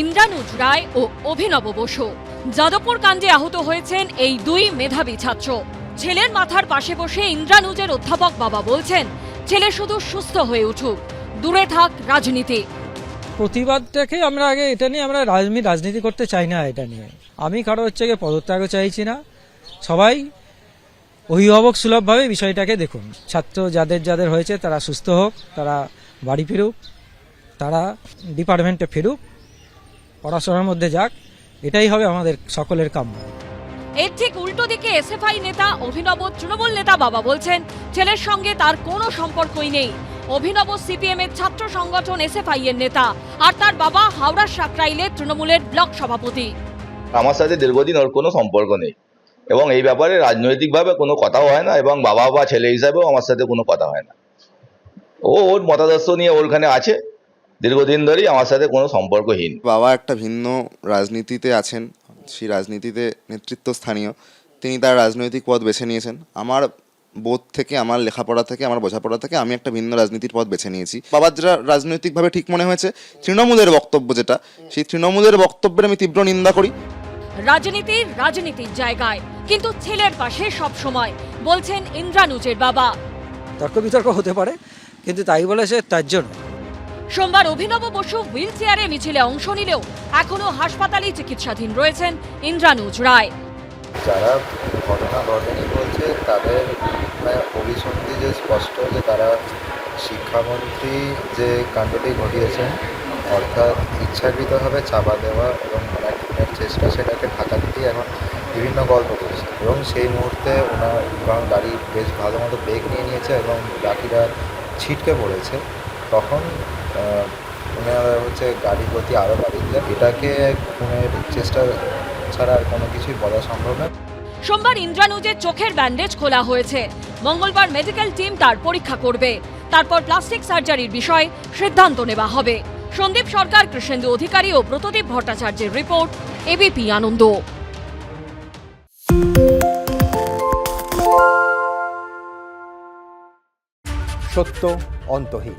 ইন্দ্রানুজ রায় ও অভিনব বসু। যাদবপুর কাণ্ডে আহত হয়েছেন এই দুই মেধাবী ছাত্র। ছেলের মাথার পাশে বসে ইন্দ্রানুজের অধ্যাপক বাবা বলছেন, ছেলে শুধু সুস্থ হয়ে উঠুক, দূরে থাক রাজনীতি। প্রতিবাদটাকে আমরা আগে এটা নিয়ে আমরা রাজনীতি রাজনীতি করতে চাই না এটা নিয়ে। আমি কারও হচ্ছে গিয়ে পদত্যাগও চাইছি না। সবাই অভিভাবক সুলভভাবে বিষয়টাকে দেখুন। ছাত্র যাদের যাদের হয়েছে তারা সুস্থ হোক, তারা বাড়ি ফিরুক, তারা ডিপার্টমেন্টে ফিরুক পড়াশোনার মধ্যে যাক এটাই হবে আমাদের সকলের কাম্য। এর ঠিক উল্টো দিকে এসএফআই নেতা অভিনব তৃণমূল নেতা বাবা বলছেন ছেলের সঙ্গে তার কোনো সম্পর্কই নেই। অভিনব সিপিএম এর ছাত্র সংগঠন এসএফআই এর নেতা আর তার বাবা হাওড়ার সাকরাইলে তৃণমূলের ব্লক সভাপতি। আমার সাথে দীর্ঘদিন ওর কোনো সম্পর্ক নেই এবং এই ব্যাপারে রাজনৈতিকভাবে কোনো কথাও হয় না এবং বাবা বা ছেলে হিসাবেও আমার সাথে কোনো কথা হয় না। ও ওর মতাদর্শ নিয়ে ওরখানে আছে দীর্ঘদিন ধরেই আমার সাথে কোনো সম্পর্কহীন। বাবা একটা ভিন্ন রাজনীতিতে আছেন সেই রাজনীতিতে নেতৃত্ব স্থানীয় তিনি তার রাজনৈতিক পথ বেছে নিয়েছেন। আমার বোধ থেকে আমার লেখাপড়া থেকে আমার বোঝাপড়া থেকে আমি একটা ভিন্ন রাজনীতির পথ বেছে নিয়েছি। বাবার যেটা রাজনৈতিকভাবে ঠিক মনে হয়েছে তৃণমূলের বক্তব্য যেটা সেই তৃণমূলের বক্তব্যের আমি তীব্র নিন্দা করি। রাজনীতির রাজনীতির জায়গায় কিন্তু ছেলের পাশে সব সময় বলছেন ইন্দ্রানুজের বাবা। তর্ক বিতর্ক হতে পারে কিন্তু তাই বলে সে তার জন্য সোমবার অভিনব বসু হুইল চেয়ারে মিছিলে অংশ নিলেও এখনও হাসপাতালে চিকিৎসাধীন রয়েছেন ইন্দ্রানুজ রায়। যারা ঘটনা ঘটেনি বলছে, তাদের মানে অভিসন্ধি যে স্পষ্ট যে তারা শিক্ষামন্ত্রী যে কাণ্ডটি ঘটিয়েছেন, অর্থাৎ ইচ্ছাকৃতভাবে চাপা দেওয়া এবং মানে চেষ্টা সেটাকে ঢাকা দিতেই এখন বিভিন্ন গল্প করছে। এবং সেই মুহূর্তে ওনার কারণ গাড়ি বেশ ভালো মতো ব্রেক নিয়ে নিয়েছে এবং বাকিরা ছিটকে পড়েছে। তখন ওনারা হচ্ছে গাড়ির প্রতি আরও গাড়ি দিলেন। এটাকে খুনের চেষ্টা ছাড়া আর কোনো কিছুই বলা সম্ভব নয়। সোমবার ইন্দ্রানুজের চোখের ব্যান্ডেজ খোলা হয়েছে। মঙ্গলবার মেডিকেল টিম তার পরীক্ষা করবে। তারপর প্লাস্টিক সার্জারির বিষয়ে সিদ্ধান্ত নেওয়া হবে। সন্দীপ সরকার কৃষ্ণেন্দু অধিকারী ও প্রতদীপ ভট্টাচার্যের রিপোর্ট এবিপি আনন্দ। সত্য অন্তহীন।